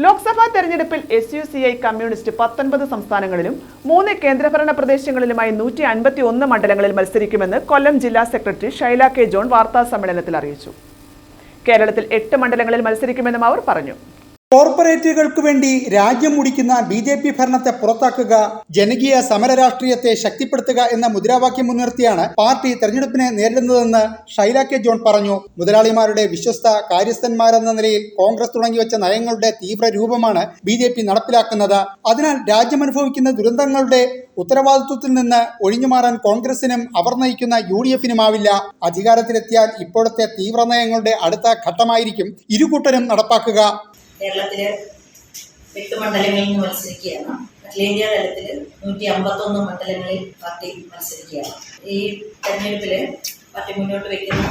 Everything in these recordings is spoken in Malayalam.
ലോക്സഭാ തെരഞ്ഞെടുപ്പിൽ S U C I Communist പത്തൊൻപത് സംസ്ഥാനങ്ങളിലും മൂന്ന് കേന്ദ്രഭരണ പ്രദേശങ്ങളിലുമായി നൂറ്റി അൻപത്തി ഒന്ന് മണ്ഡലങ്ങളിൽ മത്സരിക്കുമെന്ന് കൊല്ലം ജില്ലാ സെക്രട്ടറി ഷൈല കെ ജോൺ വാർത്താ സമ്മേളനത്തിൽ അറിയിച്ചു. കേരളത്തിൽ എട്ട് മണ്ഡലങ്ങളിൽ മത്സരിക്കുമെന്നും അവർ പറഞ്ഞു. കോർപ്പറേറ്റുകൾക്ക് വേണ്ടി രാജ്യം മുടിക്കുന്ന ബി ജെ പി ഭരണത്തെ പുറത്താക്കുക ജനകീയ സമര രാഷ്ട്രീയത്തെ ശക്തിപ്പെടുത്തുക എന്ന മുദ്രാവാക്യം മുൻനിർത്തിയാണ് പാർട്ടി തെരഞ്ഞെടുപ്പിനെ നേരിടുന്നതെന്ന് ഷൈല കെ ജോൺ പറഞ്ഞു. മുതലാളിമാരുടെ വിശ്വസ്ത കാര്യസ്ഥന്മാരെന്ന നിലയിൽ കോൺഗ്രസ് തുടങ്ങിവെച്ച നയങ്ങളുടെ തീവ്ര രൂപമാണ് ബി ജെ പി നടപ്പിലാക്കുന്നത്. അതിനാൽ രാജ്യമനുഭവിക്കുന്ന ദുരന്തങ്ങളുടെ ഉത്തരവാദിത്വത്തിൽ നിന്ന് ഒഴിഞ്ഞുമാറാൻ കോൺഗ്രസിനും അവർ നയിക്കുന്ന യു ഡി എഫിനുമാവില്ല. അധികാരത്തിലെത്തിയാൽ ഇപ്പോഴത്തെ തീവ്ര നയങ്ങളുടെ അടുത്ത ഘട്ടമായിരിക്കും ഇരുകൂട്ടരും നടപ്പാക്കുക. കേരളത്തിൽ എട്ട് മണ്ഡലങ്ങളിൽ നിന്ന് മത്സരിക്കുകയാണ്. അഖിലേന്ത്യാ തലത്തിൽ നൂറ്റി അമ്പത്തൊന്ന് മണ്ഡലങ്ങളിൽ പാർട്ടി മത്സരിക്കുകയാണ്. ഈ തെരഞ്ഞെടുപ്പിൽ പാർട്ടി മുന്നോട്ട് വയ്ക്കുന്ന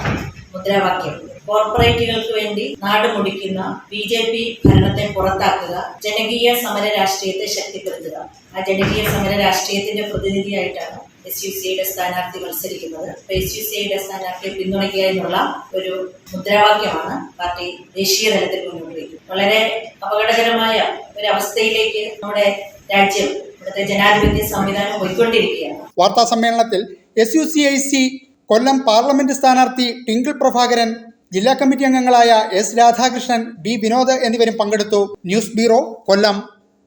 മുദ്രാവാക്യം കോർപ്പറേറ്റുകൾക്ക് വേണ്ടി നാട് മുടിക്കുന്ന ബി ജെ പി ഭരണത്തെ പുറത്താക്കുക ജനകീയ സമര രാഷ്ട്രീയത്തെ ശക്തിപ്പെടുത്തുക. ആ ജനകീയ സമര രാഷ്ട്രീയത്തിന്റെ പ്രതിനിധിയായിട്ടാണ് എസ് യു സിയുടെ സ്ഥാനാർത്ഥി മത്സരിക്കുന്നത്. അപ്പൊ എസ് യു സിയുടെ സ്ഥാനാർത്ഥിയെ പിന്തുണയ്ക്കുക എന്നുള്ള ഒരു മുദ്രാവാക്യമാണ് പാർട്ടി ദേശീയ തലത്തിൽ മുന്നോട്ട് വളരെ അപകടകരമായ ഒരു അവസ്ഥയിലേക്ക് നമ്മുടെ രാജ്യം ഇവിടുത്തെ ജനാധിപത്യ സംവിധാനം പോയിക്കൊണ്ടിരിക്കുകയാണ്. വാർത്താ സമ്മേളനത്തിൽ S U C I C Kollam parliament സ്ഥാനാർത്ഥി ടിങ്കിൾ പ്രഭാകരൻ ജില്ലാ കമ്മിറ്റി അംഗങ്ങളായ എസ് രാധാകൃഷ്ണൻ ബി വിനോദ് എന്നിവരും പങ്കെടുത്തു. News bureau Kollam.